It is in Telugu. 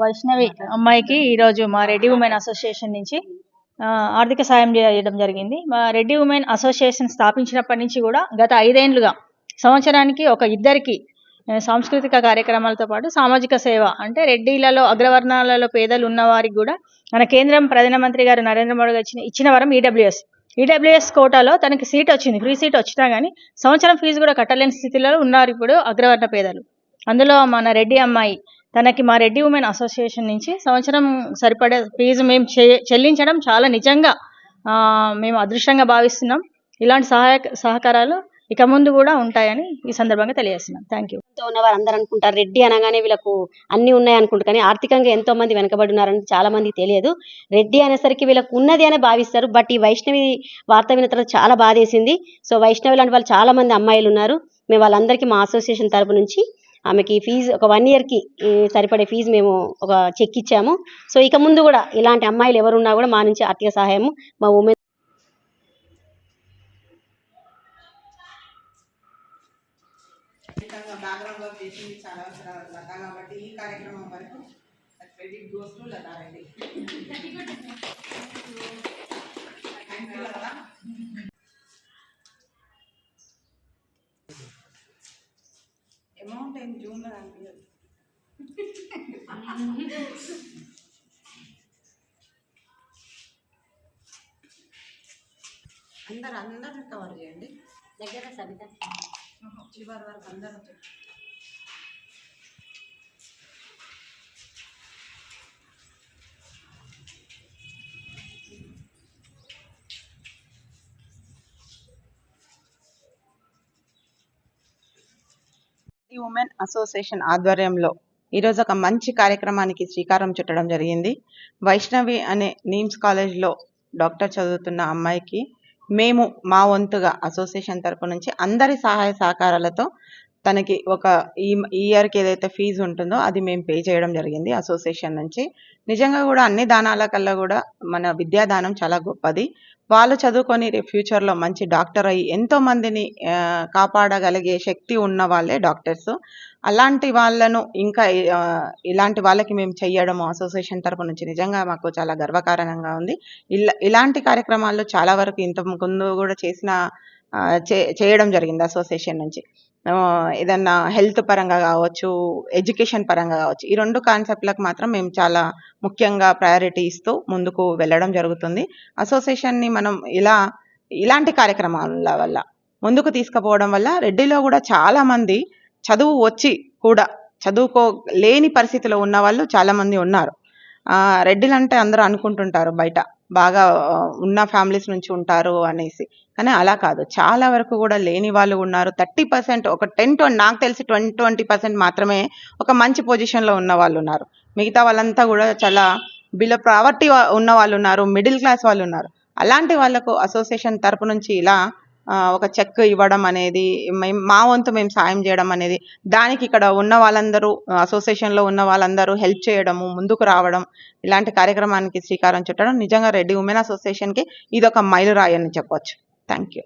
వైష్ణవి అమ్మాయికి ఈరోజు మా రెడ్డి ఉమెన్ అసోసియేషన్ నుంచి ఆర్థిక సాయం చేయడం జరిగింది. మా రెడ్డి ఉమెన్ అసోసియేషన్ స్థాపించినప్పటి నుంచి కూడా గత ఐదేండ్లుగా సంవత్సరానికి ఒక ఇద్దరికి సాంస్కృతిక కార్యక్రమాలతో పాటు సామాజిక సేవ అంటే రెడ్డిలలో అగ్రవర్ణాలలో పేదలు ఉన్న వారికి కూడా మన కేంద్రం ప్రధానమంత్రి గారు నరేంద్ర మోడీ గారు ఇచ్చిన ఇచ్చిన వరం ఈడబ్ల్యూఎస్ ఈడబ్ల్యూఎస్ కోటాలో తనకి సీట్ వచ్చింది ఫ్రీ సీట్ వచ్చినా కానీ సంవత్సరం ఫీజు కూడా కట్టలేని స్థితిలో ఉన్నారు ఇప్పుడు అగ్రవర్ణ పేదలు. అందులో మన రెడ్డి అమ్మాయి తనకి మా రెడ్డి ఉమెన్ అసోసియేషన్ నుంచి సంవత్సరం సరిపడే ఫీజు మేము చెల్లించడం చాలా నిజంగా మేము అదృష్టంగా భావిస్తున్నాం. ఇలాంటి సహాయ సహకారాలు ఇక ముందు కూడా ఉంటాయని ఈ సందర్భంగా తెలియజేస్తున్నాం. థ్యాంక్ యూ తో ఉన్నవారు అందరూ అనుకుంటారు రెడ్డి అనగానే వీళ్ళకు అన్ని ఉన్నాయి అనుకుంటారు కానీ ఆర్థికంగా ఎంతో మంది వెనకబడి ఉన్నారని చాలా మంది తెలియదు. రెడ్డి అనేసరికి వీళ్ళకు ఉన్నది అనే భావిస్తారు బట్ ఈ వైష్ణవి వార్త విన్న తర్వాత చాలా బాధేసింది. సో వైష్ణవి లాంటి వాళ్ళు చాలా మంది అమ్మాయిలు ఉన్నారు. మేము వాళ్ళందరికీ మా అసోసియేషన్ తరపు నుంచి ఆమెకి ఫీజు ఒక వన్ ఇయర్కి సరిపడే ఫీజు మేము ఒక చెక్ ఇచ్చాము. సో ఇక ముందు కూడా ఇలాంటి అమ్మాయిలు ఎవరున్నా కూడా మా నుంచి ఆర్థిక సహాయము మా ఉమెన్ ఖచ్చితంగా బ్యాక్గ్రౌండ్ వర్క్ చేసింది చాలా లత కాబట్టి ఈ కార్యక్రమం వరకు credit goes to Latha Reddy thank you Latha. Amount ఏం జూన్లో కనిపించదు అందరు అందరిని కవర్ చేయండి. దగ్గర సరిగ్గా. చివరి వరకు అందరూ ఈ ఉమెన్ అసోసియేషన్ ఆధ్వర్యంలో ఈరోజు ఒక మంచి కార్యక్రమానికి శ్రీకారం చుట్టడం జరిగింది. వైష్ణవి అనే నీమ్స్ కాలేజ్లో డాక్టర్ చదువుతున్న అమ్మాయికి మేము మా వంతుగా అసోసియేషన్ తరపు నుంచి అందరి సహాయ సహకారాలతో తనకి ఒక ఈ ఇయర్కి ఏదైతే ఫీజు ఉంటుందో అది మేము పే చేయడం జరిగింది అసోసియేషన్ నుంచి. నిజంగా కూడా అన్ని దానాల కల్లా కూడా మన విద్యాదానం చాలా గొప్పది. వాళ్ళు చదువుకొని ఫ్యూచర్లో మంచి డాక్టర్ అయ్యి ఎంతో మందిని కాపాడగలిగే శక్తి ఉన్న వాళ్ళే డాక్టర్స్. అలాంటి వాళ్ళను ఇంకా ఇలాంటి వాళ్ళకి మేము చెయ్యడం అసోసియేషన్ తరపు నుంచి నిజంగా మాకు చాలా గర్వకారణంగా ఉంది. ఇలా ఇలాంటి కార్యక్రమాల్లో చాలా వరకు ఇంత ముందు కూడా చేసిన చేయడం జరిగింది అసోసియేషన్ నుంచి. ఏదన్నా హెల్త్ పరంగా కావచ్చు ఎడ్యుకేషన్ పరంగా కావచ్చు ఈ రెండు కాన్సెప్ట్లకు మాత్రం మేము చాలా ముఖ్యంగా ప్రయారిటీ ఇస్తూ ముందుకు వెళ్ళడం జరుగుతుంది. అసోసియేషన్ని మనం ఇలా ఇలాంటి కార్యక్రమాల వల్ల ముందుకు తీసుకుపోవడం వల్ల రెడ్డిలో కూడా చాలామంది చదువు వచ్చి కూడా చదువుకో లేని పరిస్థితిలో ఉన్న వాళ్ళు చాలామంది ఉన్నారు. రెడ్డిలంటే అందరూ అనుకుంటుంటారు బయట. బాగా ఉన్న ఫ్యామిలీస్ నుంచి ఉంటారు అనేసి. కానీ అలా కాదు. చాలా వరకు కూడా లేని వాళ్ళు ఉన్నారు. థర్టీ పర్సెంట్ ఒక టెన్ ట్వంటీ నాకు తెలిసి ట్వంటీ ట్వంటీ పర్సెంట్ మాత్రమే ఒక మంచి పొజిషన్లో ఉన్న వాళ్ళు ఉన్నారు. మిగతా వాళ్ళంతా కూడా చాలా బిలో ప్రావర్టీ ఉన్న వాళ్ళు ఉన్నారు. మిడిల్ క్లాస్ వాళ్ళు ఉన్నారు. అలాంటి వాళ్ళకు అసోసియేషన్ తరపు నుంచి ఇలా ఒక చెక్ ఇవ్వడం అనేది మేము మా వంతు మేము సాయం చేయడం అనేది దానికి ఇక్కడ ఉన్న వాళ్ళందరూ అసోసియేషన్లో ఉన్న వాళ్ళందరూ హెల్ప్ చేయడము ముందుకు రావడం ఇలాంటి కార్యక్రమానికి శ్రీకారం చుట్టడం నిజంగా రెడ్డి ఉమెన్ అసోసియేషన్కి ఇది ఒక మైలురాయి అని చెప్పొచ్చు. Thank you